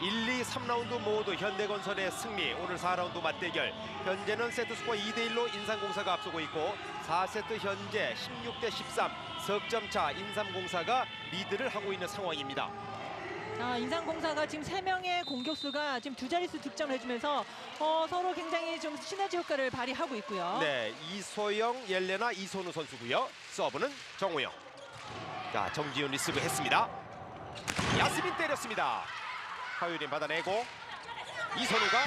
1, 2, 3라운드 모두 현대건설의 승리. 오늘 4라운드 맞대결. 현재는 세트 스코어 2대 1로 인삼공사가 앞서고 있고 4세트 현재 16대 13 석점 차 인삼공사가 리드를 하고 있는 상황입니다. 아, 인상공사가 지금 세명의 공격수가 지금 두 자릿수 득점을 해주면서 어, 서로 굉장히 좀 시너지 효과를 발휘하고 있고요. 네, 이소영, 옐레나, 이선우 선수고요. 서브는 정우영. 자, 정지훈 리스브 했습니다. 야스민 때렸습니다. 하유린 받아내고 이선우가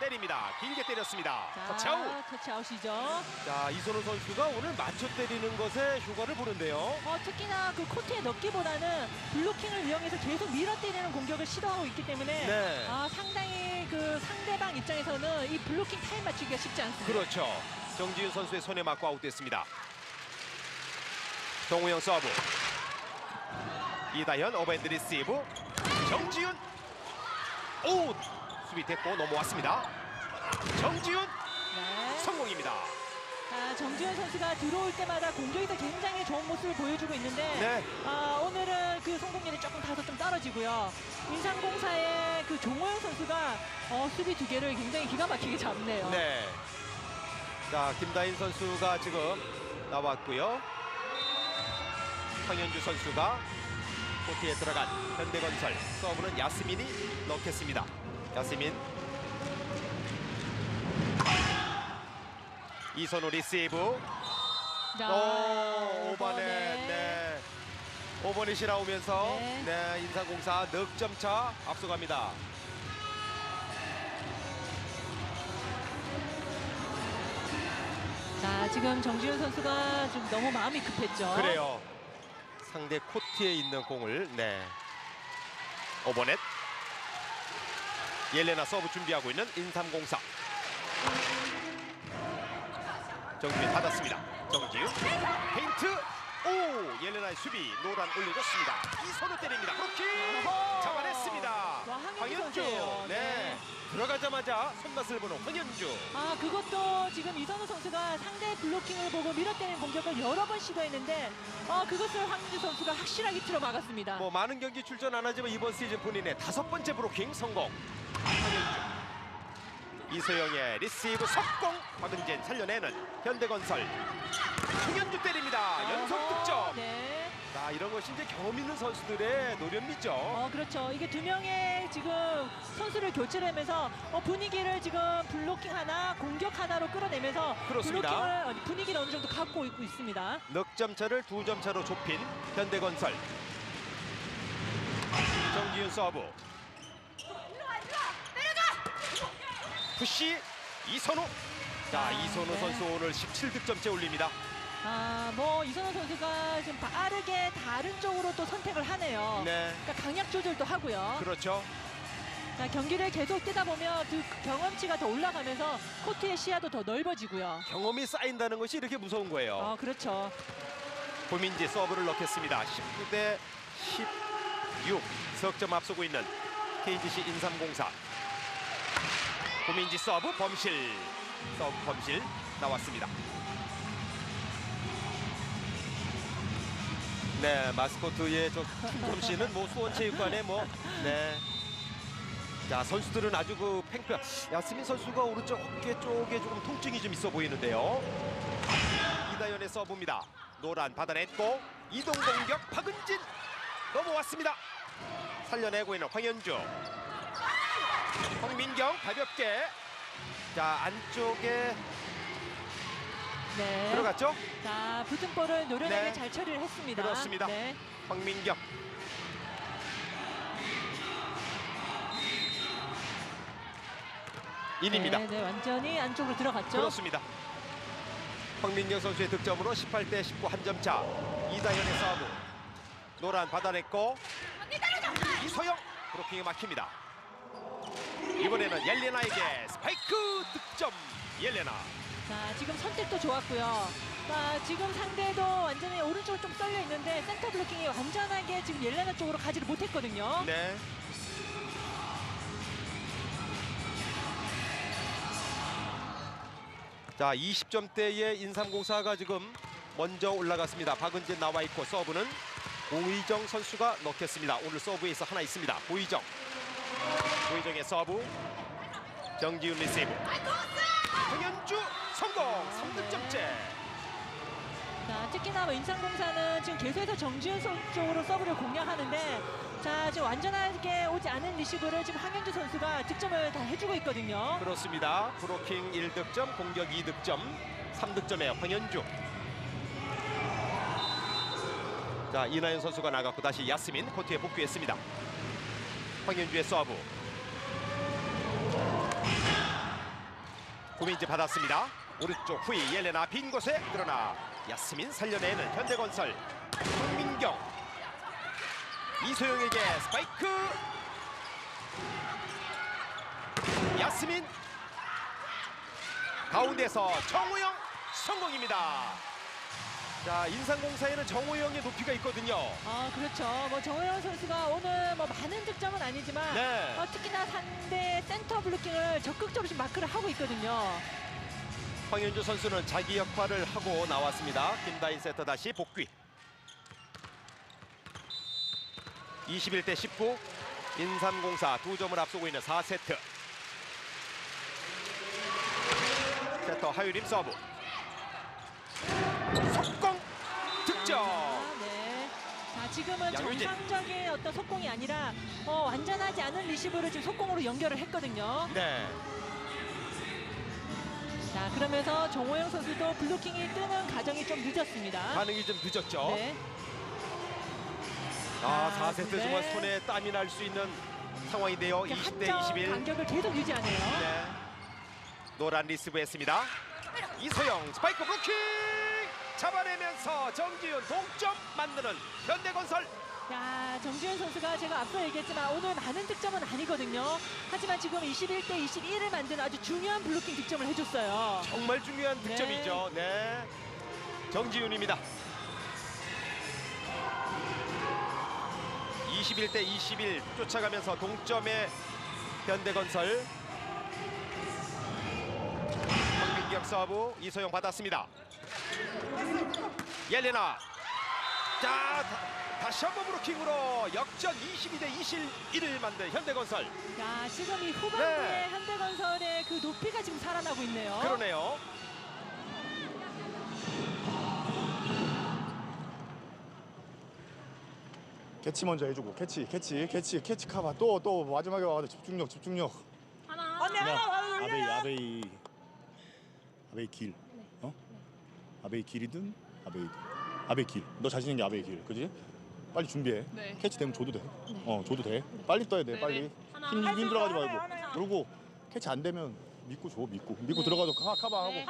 때립니다. 길게 때렸습니다. 터치아웃. 터치아웃이죠. 자, 이선우 선수가 오늘 맞춰 때리는 것에 효과를 보는데요. 어, 특히나 그 코트에 넣기보다는 블로킹을 이용해서 계속 밀어 때리는 공격을 시도하고 있기 때문에 네. 아, 상당히 그 상대방 입장에서는 이 블로킹 타임 맞추기가 쉽지 않습니다. 그렇죠. 정지훈 선수의 손에 맞고 아웃됐습니다. 정우영 서브. 이다현 오밴드 리시브. 정지훈. 오! 수비 됐고 넘어왔습니다. 정지훈 네. 성공입니다. 아, 정지현 선수가 들어올 때마다 공격에서 굉장히 좋은 모습을 보여주고 있는데 네. 아, 오늘은 그 성공률이 조금 다소 좀 떨어지고요. 인상공사의 그 종호영 선수가 어, 수비 두 개를 굉장히 기가 막히게 잡네요. 네. 자, 김다인 선수가 지금 나왔고요. 황현주 선수가 코트에 들어간 현대건설 서브는 야스민이 넣겠습니다. 야스민. 이선우. 자, 오, 오버넷. 오버넷. 네. 오버넷이 나오면서 네. 네, 인사공사 넉점 차 앞서갑니다. 자, 지금 정지현 선수가 좀 너무 마음이 급했죠. 그래요. 상대 코트에 있는 공을 네. 오버넷. 옐레나 서브 준비하고 있는 인삼공사. 정지훈 받았습니다. 옐레나의 수비 노란 올려줬습니다. 이선우 때립니다. 어허. 잡아냈습니다. 와, 황현주. 네. 네. 들어가자마자 손맛을 보는 황현주. 아, 그것도 지금 이선우 선수가 상대 블로킹을 보고 밀어때리는 공격을 여러 번 시도했는데 어, 그것을 황민주 선수가 확실하게 틀어 막았습니다. 뭐 많은 경기 출전 안 하지만 이번 시즌 본인의 다섯 번째 브로킹 성공. 황현주. 이소영의 리시브 석공. 박은진 살려내는 현대건설. 황현주 때립니다. 연속 이런 것이 이제 경험 있는 선수들의 노련미죠. 어, 그렇죠. 이게 두 명의 지금 선수를 교체를 하면서 어, 분위기를 지금 블로킹 하나, 공격 하나로 끌어내면서 그렇습니다. 블로킹을 어, 분위기를 어느 정도 갖고 있고 있습니다. 넉 점 차를 두 점 차로 좁힌 현대건설. 정지훈 서브. 푸시 이선우. 자 아, 이선우 네. 선수 오늘 17득점째 올립니다. 아, 뭐 이선호 선수가 좀 빠르게 다른 쪽으로 또 선택을 하네요. 네. 그러니까 강약 조절도 하고요. 그렇죠. 자, 경기를 계속 뛰다 보면 그 경험치가 더 올라가면서 코트의 시야도 더 넓어지고요. 경험이 쌓인다는 것이 이렇게 무서운 거예요. 어, 그렇죠. 고민지 서브를 넣겠습니다. 19대 16 석점 앞서고 있는 KGC 인삼공사. 고민지 서브 범실. 서브 범실 나왔습니다. 네, 마스코트의 저 범실은 뭐 수원체육관에 뭐 네. 자 선수들은 아주 그 팽팽. 야스민 선수가 오른쪽 어깨 쪽에 조금 통증이 좀 있어 보이는데요. 이다연의 서브입니다. 노란 받아냈고 이동 공격 박은진 넘어왔습니다. 살려내고 있는 황현주. 황민경 가볍게 자 안쪽에 네. 들어갔죠? 자, 붙은 볼을 노련하게 네. 잘 처리를 했습니다. 그렇습니다. 네. 황민경. 인입니다. 네, 네, 완전히 안쪽으로 들어갔죠. 그렇습니다. 황민경 선수의 득점으로 18대 19 한 점 차. 이다현의 서브. 노란 받아냈고 이소영 브로킹에 막힙니다. 이번에는 옐레나에게 스파이크 득점. 옐레나. 자, 지금 선택도 좋았고요. 자, 지금 상대도 완전히 오른쪽으로 좀 썰려 있는데 센터 블로킹이 완전하게 지금 옐레나 쪽으로 가지를 못했거든요. 네. 자, 20점대의 인삼공사가 지금 먼저 올라갔습니다. 박은진 나와 있고 서브는 오의정 선수가 넣겠습니다. 오늘 서브에서 하나 있습니다. 오의정. 고희정의 서브 정지훈 리시브 황현주 성공! 3득점째. 자, 특히나 뭐 인상공사는 지금 계속해서 정지훈 선수 쪽으로 서브를 공략하는데 자, 지금 완전하게 오지 않은 리시브를 지금 황현주 선수가 득점을 다 해주고 있거든요. 그렇습니다. 브로킹 1득점 공격 2득점 3득점에 황현주. 자 이나연 선수가 나갔고 다시 야스민 코트에 복귀했습니다. 황현주의 서브. 고민지 받았습니다 오른쪽 후위 옐레나 빈 곳에 그러나 야스민 살려내는 현대건설 황민경 이소영에게 스파이크 야스민 가운데서 정우영 성공입니다. 자 인상공사에는 정우영의 높이가 있거든요. 아, 그렇죠. 뭐 정호영 선수가 오늘 뭐 많은 득점은 아니지만 네. 어, 특히나 상대 센터 블루킹을 적극적으로 지금 마크를 하고 있거든요. 황현주 선수는 자기 역할을 하고 나왔습니다. 김다인 세터 다시 복귀. 21대 19 인삼공사 두 점을 앞서고 있는 4세트. 세터 하유림 서브. 속공 득점. 아, 네. 자, 지금은 양효진. 정상적인 어떤 속공이 아니라 어, 완전하지 않은 리시브를 지금 속공으로 연결을 했거든요. 네. 자, 그러면서 정호영 선수도 블로킹이 뜨는 과정이 좀 늦었습니다. 반응이 좀 늦었죠. 네. 아, 아, 4세트 네. 정말 손에 땀이 날 수 있는 상황인데요. 이렇게 20 대 한점 21. 간격을 계속 유지하네요. 네. 노란 리스브 했습니다. 이소영 스파이크 브로킹 잡아내면서 정지훈 동점 만드는 현대건설 야, 정지현 선수가 제가 앞서 얘기했지만 오늘 많은 득점은 아니거든요. 하지만 지금 21대 21을 만드는 아주 중요한 블로킹 득점을 해줬어요. 정말 중요한 네. 득점이죠. 네. 정지훈입니다. 21대 21 쫓아가면서 동점의 현대건설 황민경 서브 이소영 받았습니다. 옐레나 자 다, 다시 한 번 브로킹으로 역전 22대 21을 만든 현대건설 야, 지금 이 후반부에 네. 현대건설의 그 높이가 지금 살아나고 있네요. 그러네요. 캐치 먼저 해주고 캐치 캐치 캐치 캐치 카바 또 또 마지막에 와가지고 집중력 집중력 야 아베이 아베이 아베이 길 어? 아베이 길이든 아베이 아베이 길너 자신 있는 게 아베이 길 그지? 빨리 준비해 네. 캐치 되면 줘도 돼 어 줘도 돼 빨리 떠야 돼 네네. 빨리 하나. 힘, 힘 들어가지 말고 그리고 캐치 안 되면 믿고 줘 믿고 믿고 들어가서 카, 카바하고 네.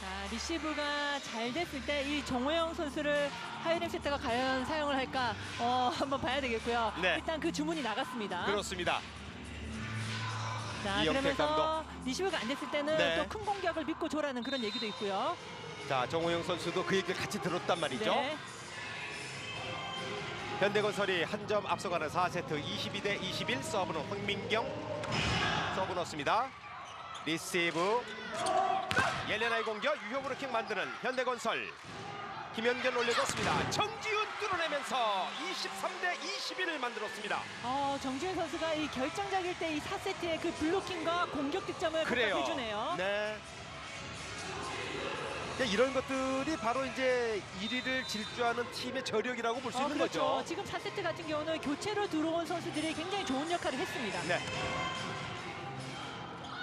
자, 리시브가 잘 됐을 때 이 정호영 선수를 하이렘 세터가 과연 사용을 할까 어, 한번 봐야 되겠고요. 네. 일단 그 주문이 나갔습니다. 그렇습니다. 자, 이영택 그러면서 리시브가 안 됐을 때는 네. 또 큰 공격을 믿고 줘라는 그런 얘기도 있고요. 자 정호영 선수도 그 얘기를 같이 들었단 말이죠. 네. 현대건설이 한 점 앞서가는 4세트 22 대 21 서브는 황민경 서브 넣습니다. 리시브 옐레나의 공격 유효브로킹 만드는 현대건설 김현견 올려줬습니다. 정지훈 뚫어내면서 23대 21을 만들었습니다. 어, 정지훈 선수가 이 결정적일 때 이 4세트의 그 블로킹과 공격 득점을 그래요. 해주네요. 네. 네, 이런 것들이 바로 이제 1위를 질주하는 팀의 저력이라고 볼 수 어, 있는 그렇죠. 거죠. 지금 4세트 같은 경우는 교체로 들어온 선수들이 굉장히 좋은 역할을 했습니다. 네.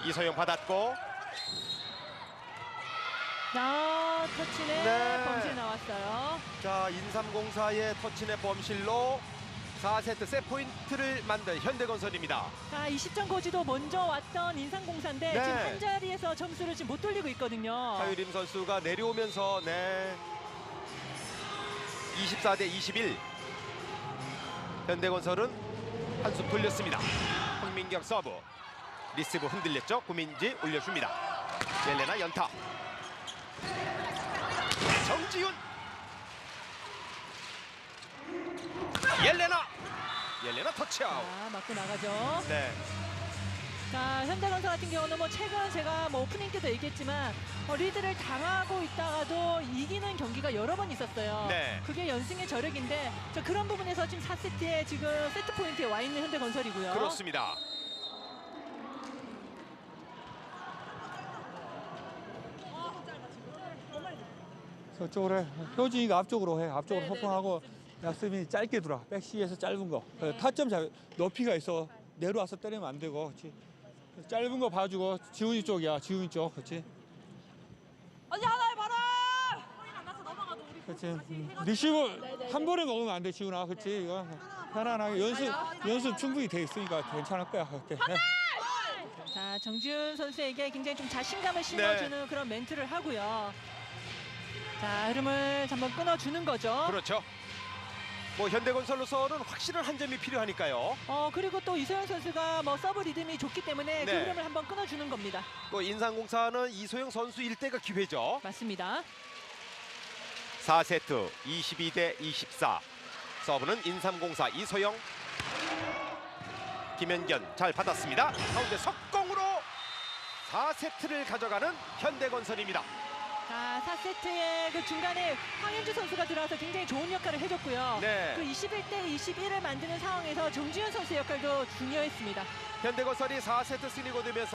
이소영 받았고 자, 터치네 네. 범실 나왔어요. 자 인삼공사의 터치넷 범실로 4세트 세 포인트를 만든 현대건설입니다. 자, 20점 고지도 먼저 왔던 인상공사인데 네. 지금 한 자리에서 점수를 지금 못 돌리고 있거든요. 하유림 선수가 내려오면서 네 24대 21 현대건설은 한숨 돌렸습니다. 황민경 서브 리스브 흔들렸죠. 고민지 올려줍니다. 옐레나 연타 정지훈 옐레나 옐레나 터치아웃 자, 맞고 나가죠. 네 자, 현대건설 같은 경우는 뭐 최근 제가 뭐 오프닝 때도 얘기했지만 어, 리드를 당하고 있다가도 이기는 경기가 여러 번 있었어요. 네. 그게 연승의 저력인데 저 그런 부분에서 지금 4세트에 지금 세트 포인트에 와 있는 현대건설이고요. 그렇습니다. 저쪽으로 해. 효진이가 앞쪽으로 해. 앞쪽으로 소통하고 약습이 짧게 들어. 백시에서 짧은 거. 그 타점 잘 높이가 있어. 내려와서 때리면 안 되고. 그렇지. 짧은 거 봐주고 지훈이 쪽이야. 지훈이 쪽. 그렇지. 언니 하나 해봐라! 소리 안 나서 넘어가도 우리 그렇지. 음. 리시브 한 번에 먹으면 안 돼, 지훈아. 그렇지. 이거 편안하게 연습 연습 충분히 돼 있으니까 괜찮을 거야. 그렇게. 해. 자, 정지훈 선수에게 굉장히 좀 자신감을 심어주는 그런 멘트를 하고요. 자, 흐름을 한번 끊어주는 거죠. 그렇죠. 뭐 현대건설로서는 확실한 한 점이 필요하니까요. 어, 그리고 또 이소영 선수가 뭐 서브 리듬이 좋기 때문에 그 네. 흐름을 한번 끊어주는 겁니다. 또 인상공사는 이소영 선수 일대가 기회죠. 맞습니다. 4세트 22 대 24. 서브는 인삼공사 이소영. 김현견 잘 받았습니다. 가운데 석공으로 4세트를 가져가는 현대건설입니다. 자, 4세트의 그 중간에 황현주 선수가 들어와서 굉장히 좋은 역할을 해줬고요. 네. 그 21대 21을 만드는 상황에서 정지현 선수의 역할도 중요했습니다. 현대건설이 4세트 승리 거두면서